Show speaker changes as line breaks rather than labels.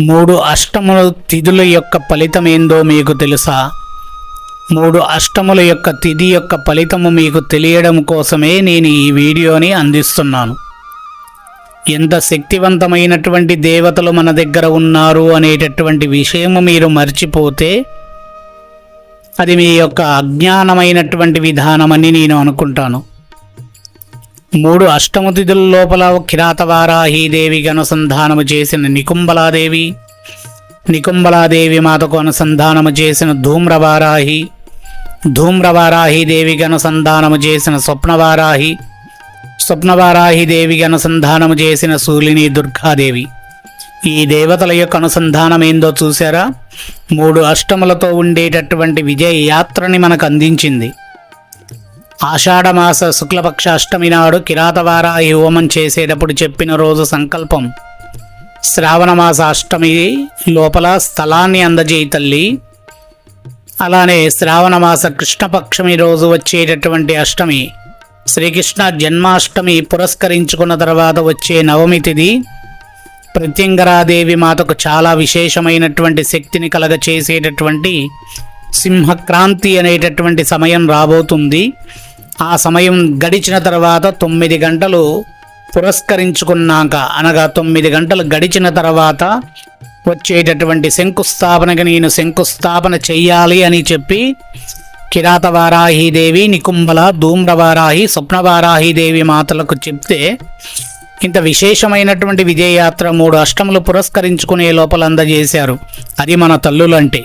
మూడు అష్టముల తిథుల యొక్క ఫలితం ఏందో మీకు తెలుసా? మూడు అష్టముల యొక్క తిథి యొక్క ఫలితము మీకు తెలియడం కోసమే నేను ఈ వీడియోని అందిస్తున్నాను. ఎంత శక్తివంతమైనటువంటి దేవతలు మన దగ్గర ఉన్నారు అనేటటువంటి విషయము మీరు మర్చిపోతే అది మీ యొక్క అజ్ఞానమైనటువంటి విధానమని నేను అనుకుంటాను. మూడు అష్టమతిథుల లోపల కిరాతవారాహి దేవికి అనుసంధానము చేసిన నికుంబలాదేవి. నికుంబలాదేవి మాతకు అనుసంధానము చేసిన ధూమ్రవారాహి. ధూమ్రవారాహి దేవికి అనుసంధానము చేసిన స్వప్నవారాహి. స్వప్నవారాహి దేవికి అనుసంధానము చేసిన సూలిని దుర్గాదేవి. ఈ దేవతల యొక్క అనుసంధానం ఏందో చూసారా మూడు అష్టములతో ఉండేటటువంటి విజయ యాత్రని మనకు అందించింది. ఆషాఢమాస శుక్లపక్ష అష్టమి నాడు కిరాతవారాయి హోమం చేసేటప్పుడు చెప్పిన రోజు సంకల్పం. శ్రావణమాస అష్టమి లోపల స్థలాన్ని అందజేయి తల్లి. అలానే శ్రావణమాస కృష్ణపక్షమి రోజు వచ్చేటటువంటి అష్టమి. శ్రీకృష్ణ జన్మాష్టమి పురస్కరించుకున్న తర్వాత వచ్చే నవమి తిది. ప్రత్యంగరాదేవి మాతకు చాలా విశేషమైనటువంటి శక్తిని కలగ చేసేటటువంటి సింహక్రాంతి అనేటటువంటి సమయం రాబోతుంది. ఆ సమయం గడిచిన తర్వాత తొమ్మిది గంటలు పురస్కరించుకున్నాక అనగా తొమ్మిది గంటలు గడిచిన తర్వాత వచ్చేటటువంటి శంకుస్థాపనకి నేను శంకుస్థాపన చెయ్యాలి అని చెప్పి కిరాతవారాహీదేవి నికుంబల ధూమ్రవారాహి స్వప్నవారాహీదేవి మాతలకు చెప్తే ఇంత విశేషమైనటువంటి విజయయాత్ర మూడు అష్టములు పురస్కరించుకునే లోపల అందజేశారు అది మన తల్లులంటే.